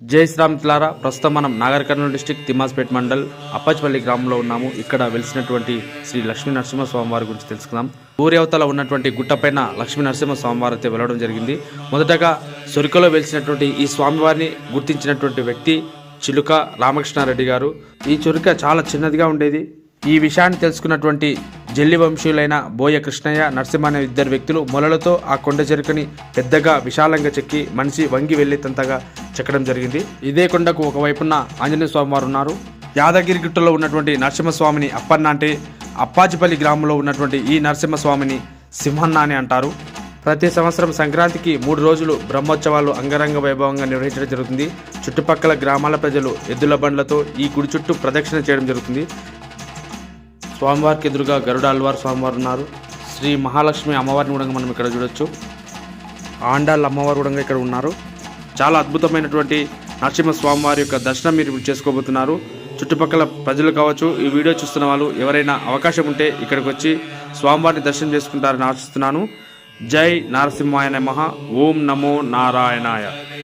జై శ్రీరామ్ తిలారా ప్రస్తుతం మనం నాగర్ కర్నూలు డిస్టిక్ తిమ్మాస్పేట్ మండల్ అప్పచ్పల్లి గ్రామంలో ఉన్నాము. ఇక్కడ వెలిసినటువంటి శ్రీ లక్ష్మీ నరసింహస్వామి వారి గురించి తెలుసుకుందాం. ఊరి అవతల ఉన్నటువంటి గుట్టపైన లక్ష్మీ నరసింహస్వామి వారు అయితే వెళ్ళడం జరిగింది. మొదటగా సొరికలో వెలిసినటువంటి ఈ స్వామివారిని గుర్తించినటువంటి వ్యక్తి చిలుక రామకృష్ణారెడ్డి గారు. ఈ చురుక చాలా చిన్నదిగా ఉండేది. ఈ విషయాన్ని తెలుసుకున్నటువంటి జల్లి వంశీయులైన బోయ కృష్ణయ్య నరసింహ అనే ఇద్దరు వ్యక్తులు మొలలతో ఆ కొండ చెరుకని పెద్దగా విశాలంగా చెక్కి మనిషి వంగి వెళ్ళేంతగా చెక్కడం జరిగింది. ఇదే కొండకు ఒకవైపున ఆంజనేయ స్వామి వారు ఉన్నారు. యాదగిరి గుట్టలో ఉన్నటువంటి నరసింహస్వామిని అప్పన్న అంటే అప్పాజిపల్లి గ్రామంలో ఉన్నటువంటి ఈ నరసింహస్వామిని సింహన్న అని అంటారు. ప్రతి సంవత్సరం సంక్రాంతికి మూడు రోజులు బ్రహ్మోత్సవాలు అంగరంగ వైభవంగా నిర్వహించడం జరుగుతుంది. చుట్టుపక్కల గ్రామాల ప్రజలు ఎద్దుల బండ్లతో ఈ గుడి చుట్టూ ప్రదక్షిణ చేయడం జరుగుతుంది. స్వామివారికి ఎదురుగా గరుడ అల్వార్ స్వామివారు ఉన్నారు. శ్రీ మహాలక్ష్మి అమ్మవారిని కూడా మనం ఇక్కడ చూడొచ్చు. ఆండాళ్ళ అమ్మవారు కూడా ఇక్కడ ఉన్నారు. చాలా అద్భుతమైనటువంటి నరసింహ స్వామివారి యొక్క దర్శనం మీరు చేసుకోబోతున్నారు. చుట్టుపక్కల ప్రజలు కావచ్చు ఈ వీడియో చూస్తున్న వాళ్ళు ఎవరైనా అవకాశం ఉంటే ఇక్కడికి వచ్చి స్వామివారిని దర్శనం చేసుకుంటారని ఆశిస్తున్నాను. జై నరసింహాయ నమ. ఓం నమో నారాయణాయ.